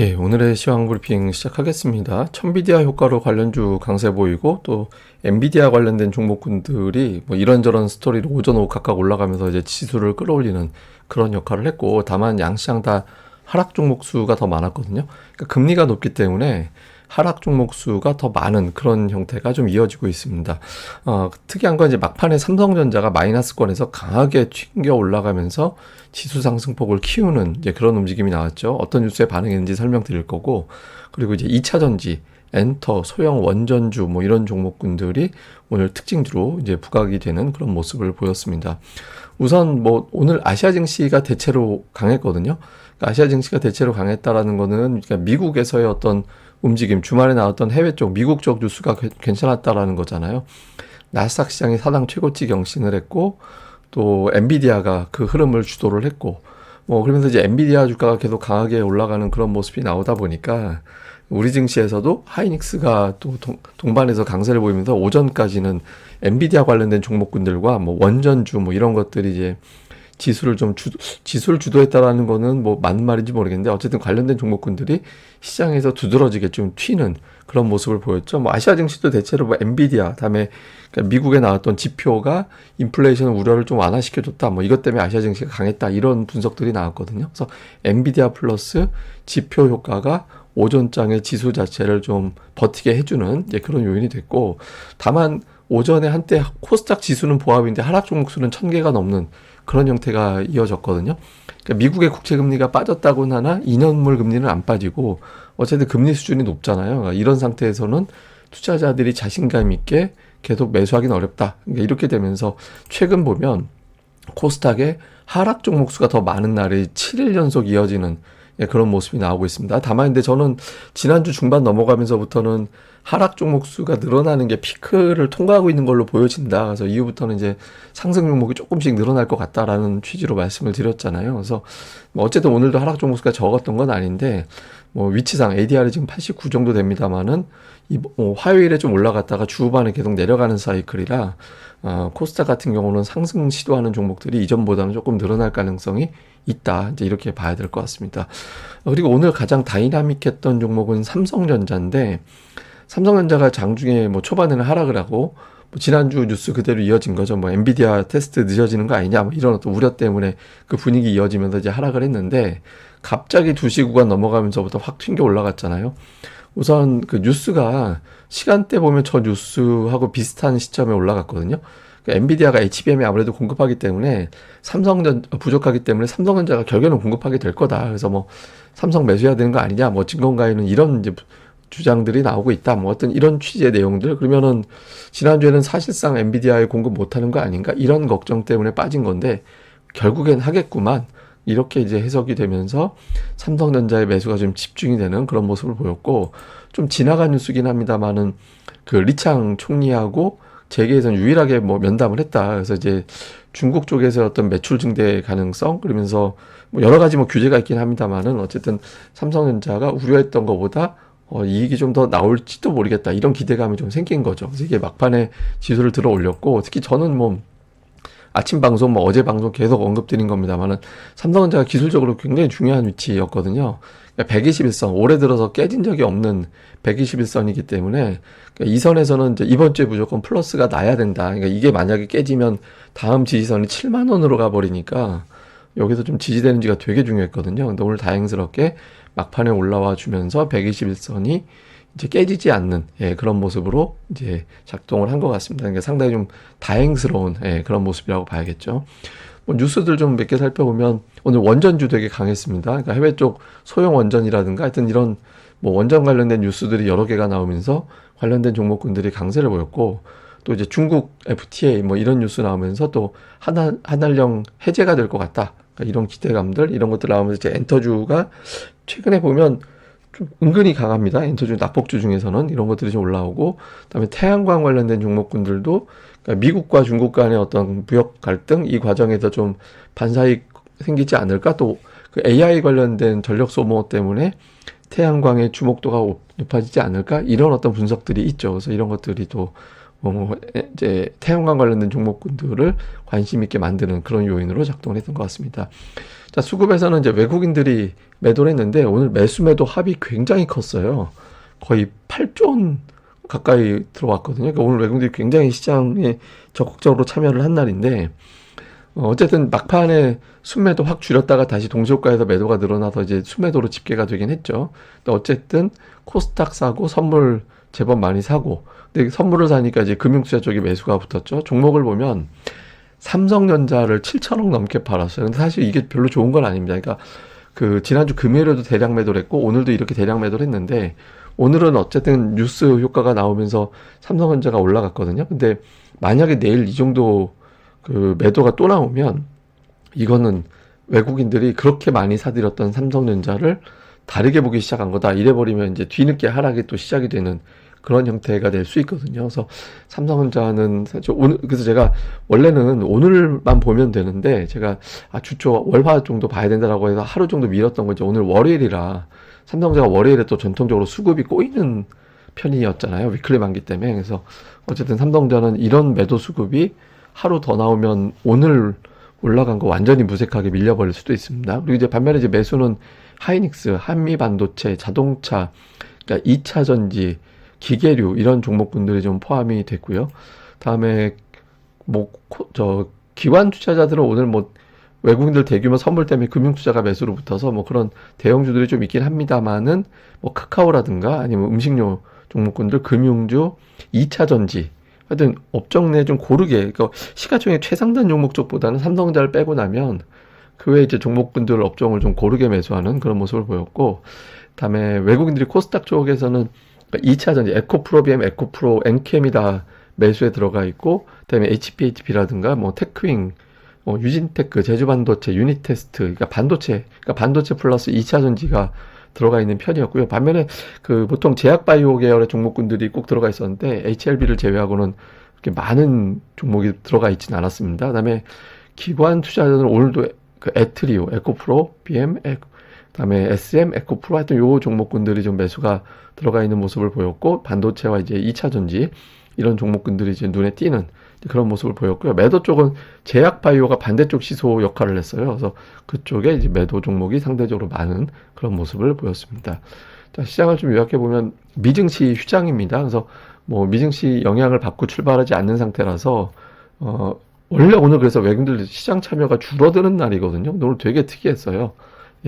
예, 오늘의 시황 브리핑 시작하겠습니다. 천비디아 효과로 관련주 강세 보이고 또 엔비디아 관련된 종목군들이 뭐 이런저런 스토리로 오전 오후 각각 올라가면서 이제 지수를 끌어올리는 그런 역할을 했고 다만 양시장 다 하락 종목 수가 더 많았거든요. 그러니까 금리가 높기 때문에 하락 종목 수가 더 많은 그런 형태가 좀 이어지고 있습니다. 어, 특이한 건 이제 막판에 삼성전자가 마이너스권에서 강하게 튕겨 올라가면서 지수 상승폭을 키우는 이제 그런 움직임이 나왔죠. 어떤 뉴스에 반응했는지 설명드릴 거고, 그리고 이제 2차 전지, 엔터, 소형 원전주 뭐 이런 종목군들이 오늘 특징주로 이제 부각이 되는 그런 모습을 보였습니다. 우선 뭐 오늘 아시아 증시가 대체로 강했거든요. 그러니까 아시아 증시가 대체로 강했다라는 거는 그러니까 미국에서의 어떤 움직임, 주말에 나왔던 해외 쪽, 미국 쪽 뉴스가 괜찮았다라는 거잖아요. 나스닥 시장이 사상 최고치 경신을 했고, 또 엔비디아가 그 흐름을 주도를 했고, 뭐 그러면서 이제 엔비디아 주가가 계속 강하게 올라가는 그런 모습이 나오다 보니까 우리 증시에서도 하이닉스가 또 동, 동반해서 강세를 보이면서 오전까지는 엔비디아 관련된 종목군들과 뭐 원전주 뭐 이런 것들이 이제 지수를 좀 주, 지수를 주도했다라는 거는 뭐 맞는 말인지 모르겠는데 어쨌든 관련된 종목군들이 시장에서 두드러지게 좀 튀는 그런 모습을 보였죠. 뭐 아시아 증시도 대체로 뭐 엔비디아 다음에 그러니까 미국에 나왔던 지표가 인플레이션 우려를 좀 완화시켜줬다. 뭐 이것 때문에 아시아 증시가 강했다 이런 분석들이 나왔거든요. 그래서 엔비디아 플러스 지표 효과가 오전장의 지수 자체를 좀 버티게 해주는 그런 요인이 됐고 다만 오전에 한때 코스닥 지수는 보합인데 하락 종목 수는 천 개가 넘는 그런 형태가 이어졌거든요. 그러니까 미국의 국채 금리가 빠졌다고는 하나 2년물 금리는 안 빠지고 어쨌든 금리 수준이 높잖아요. 그러니까 이런 상태에서는 투자자들이 자신감 있게 계속 매수하기는 어렵다. 그러니까 이렇게 되면서 최근 보면 코스닥의 하락 종목 수가 더 많은 날이 7일 연속 이어지는 예, 그런 모습이 나오고 있습니다. 다만 근데 저는 지난주 중반 넘어가면서부터는 하락 종목 수가 늘어나는 게 피크를 통과하고 있는 걸로 보여진다. 그래서 이후부터는 이제 상승 종목이 조금씩 늘어날 것 같다라는 취지로 말씀을 드렸잖아요. 그래서 뭐 어쨌든 오늘도 하락 종목 수가 적었던 건 아닌데 뭐 위치상 ADR이 지금 89 정도 됩니다만은 이 뭐 화요일에 좀 올라갔다가 주후반에 계속 내려가는 사이클이라 어, 코스닥 같은 경우는 상승 시도하는 종목들이 이전보다는 조금 늘어날 가능성이 있다. 이제 이렇게 봐야 될 것 같습니다. 어, 그리고 오늘 가장 다이나믹했던 종목은 삼성전자인데 삼성전자가 장중에 뭐 초반에는 하락을 하고 뭐 지난주 뉴스 그대로 이어진 거죠. 뭐 엔비디아 테스트 늦어지는 거 아니냐 뭐 이런 어떤 우려 때문에 그 분위기 이어지면서 이제 하락을 했는데 갑자기 2시 구간 넘어가면서부터 확 튕겨 올라갔잖아요. 우선 그 뉴스가 시간대 보면 저 뉴스하고 비슷한 시점에 올라갔거든요. 그러니까 엔비디아가 HBM에 아무래도 공급하기 때문에 삼성전 부족하기 때문에 삼성전자가 결국에는 공급하게 될 거다. 그래서 뭐 삼성 매수해야 되는 거 아니냐, 뭐 증권가에는 이런 이제 주장들이 나오고 있다. 뭐 어떤 이런 취지의 내용들 그러면은 지난주에는 사실상 엔비디아에 공급 못하는 거 아닌가 이런 걱정 때문에 빠진 건데 결국엔 하겠구만. 이렇게 이제 해석이 되면서 삼성전자의 매수가 좀 집중이 되는 그런 모습을 보였고 좀 지나간 뉴스긴 합니다만은 그 리창 총리하고 재계에서는 유일하게 뭐 면담을 했다. 그래서 이제 중국 쪽에서 어떤 매출 증대 가능성 그러면서 뭐 여러 가지 뭐 규제가 있긴 합니다만은 어쨌든 삼성전자가 우려했던 것보다 어, 이익이 좀 더 나올지도 모르겠다. 이런 기대감이 좀 생긴 거죠. 그래서 이게 막판에 지수를 들어 올렸고, 특히 저는 뭐, 아침 방송, 뭐 어제 방송 계속 언급드린 겁니다만은 삼성전자가 기술적으로 굉장히 중요한 위치였거든요. 그러니까 121선, 올해 들어서 깨진 적이 없는 121선이기 때문에 그러니까 이 선에서는 이제 이번 주에 무조건 플러스가 나야 된다. 그러니까 이게 만약에 깨지면 다음 지지선이 7만 원으로 가버리니까 여기서 좀 지지되는지가 되게 중요했거든요. 근데 오늘 다행스럽게 막판에 올라와 주면서 121선이 이제 깨지지 않는 예, 그런 모습으로 이제 작동을 한 것 같습니다. 그러니까 상당히 좀 다행스러운 예, 그런 모습이라고 봐야겠죠. 뭐 뉴스들 좀 몇 개 살펴보면 오늘 원전주 되게 강했습니다. 그러니까 해외 쪽 소형 원전이라든가 하여튼 이런 뭐 원전 관련된 뉴스들이 여러 개가 나오면서 관련된 종목군들이 강세를 보였고 또 이제 중국 FTA 뭐 이런 뉴스 나오면서 또 한한 한한령 해제가 될 것 같다. 그러니까 이런 기대감들 이런 것들 나오면서 이제 엔터주가 최근에 보면 좀 은근히 강합니다. 엔터주 낙폭주 중에서는 이런 것들이 좀 올라오고 그다음에 태양광 관련된 종목군들도 그러니까 미국과 중국 간의 어떤 무역 갈등 이 과정에서 좀 반사익 생기지 않을까 또 그 AI 관련된 전력 소모 때문에 태양광의 주목도가 높아지지 않을까 이런 어떤 분석들이 있죠. 그래서 이런 것들이 또 어, 에- 이제 태양광 관련된 종목군들을 관심 있게 만드는 그런 요인으로 작동을 했던 것 같습니다. 자, 수급에서는 이제 외국인들이 매도를 했는데 오늘 매수 매도 합이 굉장히 컸어요. 거의 8조 원 가까이 들어왔거든요. 그러니까 오늘 외국인들이 굉장히 시장에 적극적으로 참여를 한 날인데 어, 어쨌든 막판에 순매도 확 줄였다가 다시 동시효과에서 매도가 늘어나서 이제 순매도로 집계가 되긴 했죠. 근데 어쨌든 코스닥 사고 선물 제법 많이 사고 근데 선물을 사니까 이제 금융투자 쪽에 매수가 붙었죠. 종목을 보면 삼성전자를 7천억 넘게 팔았어요. 근데 사실 이게 별로 좋은 건 아닙니다. 그러니까 그 지난주 금요일에도 대량 매도를 했고 오늘도 이렇게 대량 매도를 했는데 오늘은 어쨌든 뉴스 효과가 나오면서 삼성전자가 올라갔거든요. 근데 만약에 내일 이 정도 그 매도가 또 나오면 이거는 외국인들이 그렇게 많이 사들였던 삼성전자를 다르게 보기 시작한 거다. 이래버리면 이제 뒤늦게 하락이 또 시작이 되는 그런 형태가 될 수 있거든요. 그래서 삼성전자는 사실 오늘 그래서 제가 원래는 오늘만 보면 되는데 제가 아 주초 월화 정도 봐야 된다라고 해서 하루 정도 미뤘던 거죠. 오늘 월요일이라 삼성전자가 월요일에 또 전통적으로 수급이 꼬이는 편이었잖아요. 위클리 만기 때문에. 그래서 어쨌든 삼성전자는 이런 매도 수급이 하루 더 나오면 오늘 올라간 거 완전히 무색하게 밀려버릴 수도 있습니다. 그리고 이제 반면에 이제 매수는 하이닉스, 한미 반도체, 자동차, 그러니까 2차 전지, 기계류 이런 종목군들이 좀 포함이 됐고요. 다음에 뭐 저 기관 투자자들은 오늘 뭐 외국인들 대규모 선물 때문에 금융 투자가 매수로 붙어서 뭐 그런 대형주들이 좀 있긴 합니다만은 뭐 카카오라든가 아니면 음식료 종목군들 금융주, 2차 전지 하여튼 업종 내 좀 고르게 그러니까 시가총액 최상단 종목 쪽보다는 삼성전자를 빼고 나면 그 외에 이제 종목군들 업종을 좀 고르게 매수하는 그런 모습을 보였고 다음에 외국인들이 코스닥 쪽에서는 2차 전지 에코프로비엠, 에코프로, 엔캠이 다 매수에 들어가 있고 그다음에 HPHP라든가 뭐 테크윙, 뭐 유진테크, 제주반도체, 유니테스트, 그러니까 반도체, 그러니까 반도체 플러스 2차 전지가 들어가 있는 편이었고요. 반면에 그 보통 제약바이오 계열의 종목군들이 꼭 들어가 있었는데 HLB를 제외하고는 그렇게 많은 종목이 들어가 있지는 않았습니다. 그다음에 기관 투자자들은 오늘도 그 에트리오, 에코프로, BM, 에, 그다음에 SM, 에코프로 하여튼 요 종목군들이 좀 매수가 들어가 있는 모습을 보였고 반도체와 이제 2차 전지 이런 종목군들이 이제 눈에 띄는 그런 모습을 보였고요. 매도 쪽은 제약 바이오가 반대쪽 시소 역할을 했어요. 그래서 그쪽에 이제 매도 종목이 상대적으로 많은 그런 모습을 보였습니다. 자, 시장을 좀 요약해 보면 미증시 휴장입니다. 그래서 뭐 미증시 영향을 받고 출발하지 않는 상태라서 어 원래 오늘 그래서 외국인들 시장 참여가 줄어드는 날이거든요. 오늘 되게 특이했어요.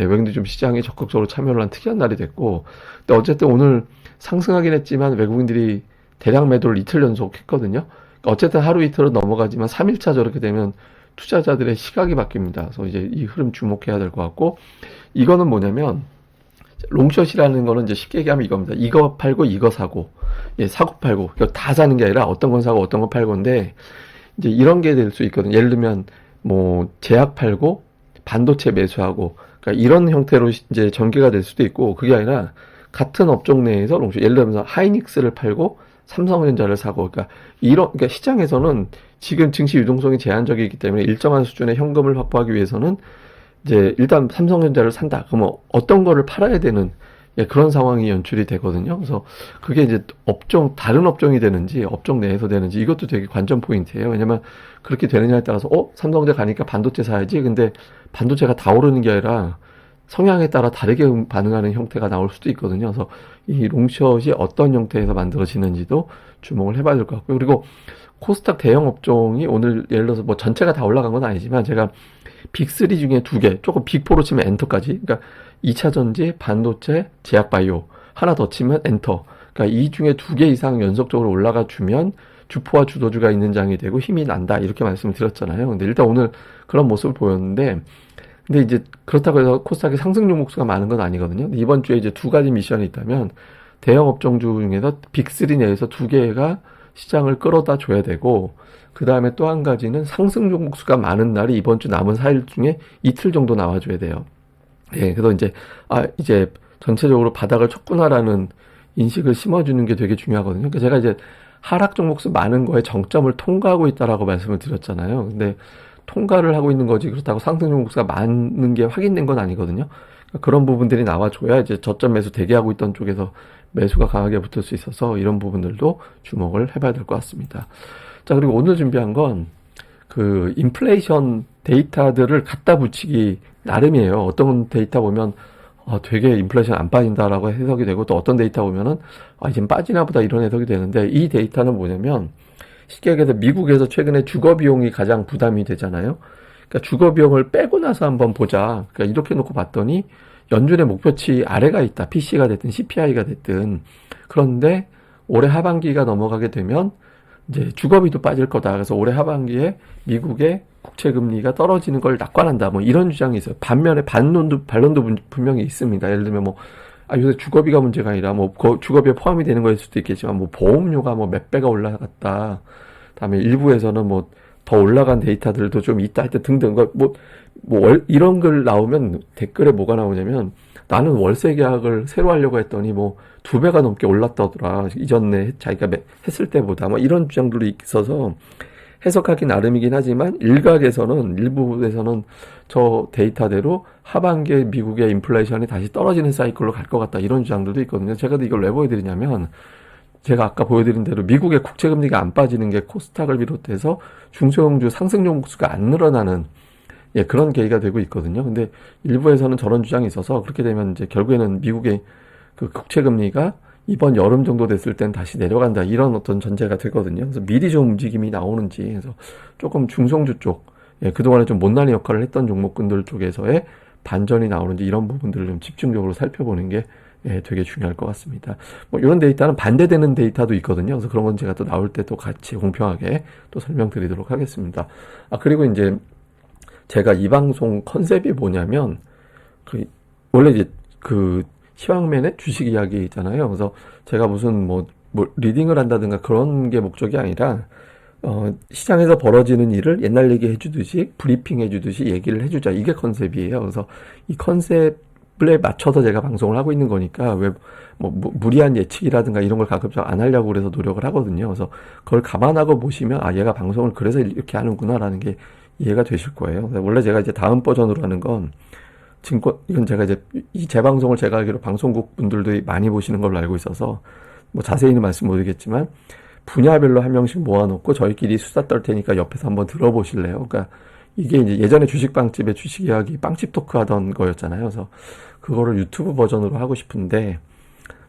예, 외국인들이 좀 시장에 적극적으로 참여를 한 특이한 날이 됐고, 근데 어쨌든 오늘 상승하긴 했지만 외국인들이 대량 매도를 이틀 연속 했거든요. 그러니까 어쨌든 하루 이틀은 넘어가지만 3일차 저렇게 되면 투자자들의 시각이 바뀝니다. 그래서 이제 이 흐름 주목해야 될 것 같고, 이거는 뭐냐면, 롱숏이라는 거는 이제 쉽게 얘기하면 이겁니다. 이거 팔고 이거 사고, 예, 사고 팔고, 다 사는 게 아니라 어떤 건 사고 어떤 건 팔고인데, 이제 이런 게 될 수 있거든요. 예를 들면, 뭐, 제약 팔고, 반도체 매수하고, 그러니까 이런 형태로 시- 이제 전개가 될 수도 있고, 그게 아니라, 같은 업종 내에서 롱숏, 예를 들면 하이닉스를 팔고, 삼성전자를 사고, 그러니까 이런, 그러니까 시장에서는 지금 증시 유동성이 제한적이기 때문에 일정한 수준의 현금을 확보하기 위해서는 이제 일단 삼성전자를 산다. 그러면 어떤 거를 팔아야 되는 예, 그런 상황이 연출이 되거든요. 그래서 그게 이제 업종, 다른 업종이 되는지, 업종 내에서 되는지, 이것도 되게 관전 포인트예요. 왜냐면 그렇게 되느냐에 따라서, 어? 삼성전자 가니까 반도체 사야지. 근데 반도체가 다 오르는 게 아니라 성향에 따라 다르게 음- 반응하는 형태가 나올 수도 있거든요. 그래서 이 롱숏이 어떤 형태에서 만들어지는지도 주목을 해봐야 될 것 같고요. 그리고 코스닥 대형 업종이 오늘 예를 들어서 뭐 전체가 다 올라간 건 아니지만 제가 빅3 중에 두 개, 조금 빅4로 치면 엔터까지. 그러니까 2차 전지, 반도체, 제약바이오. 하나 더 치면 엔터. 그러니까 이 중에 두 개 이상 연속적으로 올라가 주면 주포와 주도주가 있는 장이 되고 힘이 난다. 이렇게 말씀을 드렸잖아요. 근데 일단 오늘 그런 모습을 보였는데, 근데 이제 그렇다고 해서 코스닥의 상승 종목 수가 많은 건 아니거든요. 이번 주에 이제 두 가지 미션이 있다면, 대형 업종주 중에서 빅3 내에서 두 개가 시장을 끌어다 줘야 되고, 그 다음에 또 한 가지는 상승 종목 수가 많은 날이 이번 주 남은 4일 중에 이틀 정도 나와줘야 돼요. 예, 그래서 이제, 아, 이제 전체적으로 바닥을 쳤구나라는 인식을 심어주는 게 되게 중요하거든요. 그러니까 제가 이제 하락 종목 수 많은 거에 정점을 통과하고 있다라고 말씀을 드렸잖아요. 근데 통과를 하고 있는 거지 그렇다고 상승 종목 수가 많은 게 확인된 건 아니거든요. 그런 부분들이 나와줘야 이제 저점 매수 대기하고 있던 쪽에서 매수가 강하게 붙을 수 있어서 이런 부분들도 주목을 해봐야 될 것 같습니다. 자, 그리고 오늘 준비한 건 그 인플레이션 데이터들을 갖다 붙이기 나름이에요. 어떤 데이터 보면 어, 되게 인플레이션 안 빠진다라고 해석이 되고 또 어떤 데이터 보면은 아, 이제 빠지나 보다 이런 해석이 되는데 이 데이터는 뭐냐면 쉽게 얘기해서 미국에서 최근에 주거 비용이 가장 부담이 되잖아요. 그러니까 주거 비용을 빼고 나서 한번 보자. 그러니까 이렇게 놓고 봤더니 연준의 목표치 아래가 있다. PC가 됐든 CPI가 됐든. 그런데 올해 하반기가 넘어가게 되면 이제 주거비도 빠질 거다. 그래서 올해 하반기에 미국의 국채 금리가 떨어지는 걸 낙관한다. 뭐 이런 주장이 있어요. 반면에 반론도 반론도 분- 분명히 있습니다. 예를 들면 뭐 아, 요새 주거비가 문제가 아니라 뭐그 주거비에 포함이 되는 거일 수도 있겠지만 뭐 보험료가 뭐 몇 배가 올라갔다. 다음에 일부에서는 뭐 더 올라간 데이터들도 좀 있다 하여튼 등등 뭐, 뭐, 이런 글 나오면 댓글에 뭐가 나오냐면 나는 월세 계약을 새로 하려고 했더니 뭐 두 배가 넘게 올랐다더라. 이전에 자기가 매- 했을 때보다. 뭐 이런 주장들도 있어서 해석하기 나름이긴 하지만 일각에서는 일부에서는 저 데이터대로 하반기에 미국의 인플레이션이 다시 떨어지는 사이클로 갈 것 같다. 이런 주장들도 있거든요. 제가 이걸 왜 보여드리냐면 제가 아까 보여드린 대로 미국의 국채 금리가 안 빠지는 게 코스닥을 비롯해서 중소형주 상승 종목수가 안 늘어나는 예, 그런 계기가 되고 있거든요. 근데 일부에서는 저런 주장이 있어서 그렇게 되면 이제 결국에는 미국의 그 국채 금리가 이번 여름 정도 됐을 땐 다시 내려간다 이런 어떤 전제가 되거든요. 그래서 미리 좀 움직임이 나오는지 그래서 조금 중성주 쪽 예, 그동안에 좀 못난이 역할을 했던 종목군들 쪽에서의 반전이 나오는지 이런 부분들을 좀 집중적으로 살펴보는 게 예, 되게 중요할 것 같습니다. 뭐 이런 데이터는 반대되는 데이터도 있거든요. 그래서 그런 건 제가 또 나올 때 또 같이 공평하게 또 설명드리도록 하겠습니다. 아 그리고 이제 제가 이 방송 컨셉이 뭐냐면 그 원래 이제 그 시황맨의 주식 이야기 있잖아요. 그래서 제가 무슨 뭐, 뭐 리딩을 한다든가 그런 게 목적이 아니라 어, 시장에서 벌어지는 일을 옛날 얘기 해 주듯이 브리핑 해 주듯이 얘기를 해 주자 이게 컨셉이에요. 그래서 이 컨셉에 맞춰서 제가 방송을 하고 있는 거니까 왜 뭐 무리한 예측이라든가 이런 걸 가급적 안 하려고 그래서 노력을 하거든요. 그래서 그걸 감안하고 보시면 아 얘가 방송을 그래서 이렇게 하는구나라는 게 이해가 되실 거예요. 원래 제가 이제 다음 버전으로 하는 건 증권 이건 제가 이제 이 재방송을 제가 알기로 방송국 분들도 많이 보시는 걸로 알고 있어서 뭐 자세히는 말씀 못 드리겠지만 분야별로 한 명씩 모아놓고 저희끼리 수다 떨 테니까 옆에서 한번 들어보실래요? 그러니까 이게 이제 예전에 주식 빵집에 주식 이야기 빵집 토크 하던 거였잖아요. 그래서 그거를 유튜브 버전으로 하고 싶은데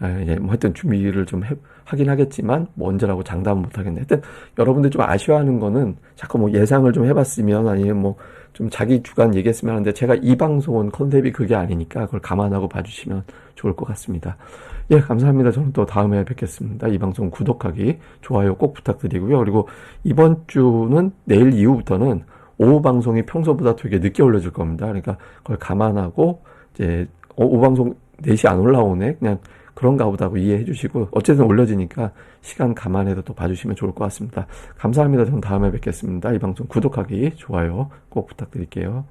아, 이제 뭐 하여튼 준비를 좀 해, 하긴 하겠지만 뭐 언제라고 장담은 못 하겠네. 하여튼 여러분들 좀 아쉬워하는 거는 자꾸 뭐 예상을 좀 해봤으면 아니면 뭐 좀 자기 주관 얘기했으면 하는데 제가 이 방송은 컨셉이 그게 아니니까 그걸 감안하고 봐주시면 좋을 것 같습니다. 예, 감사합니다. 저는 또 다음에 뵙겠습니다. 이 방송 구독하기, 좋아요 꼭 부탁드리고요. 그리고 이번 주는 내일 이후부터는 오후 방송이 평소보다 되게 늦게 올려질 겁니다. 그러니까 그걸 감안하고 이제 어, 오후 방송 4시 안 올라오네. 그냥 그런가 보다고 이해해 주시고 어쨌든 올려지니까 시간 감안해서 또 봐주시면 좋을 것 같습니다. 감사합니다. 저는 다음에 뵙겠습니다. 이 방송 구독하기, 좋아요 꼭 부탁드릴게요.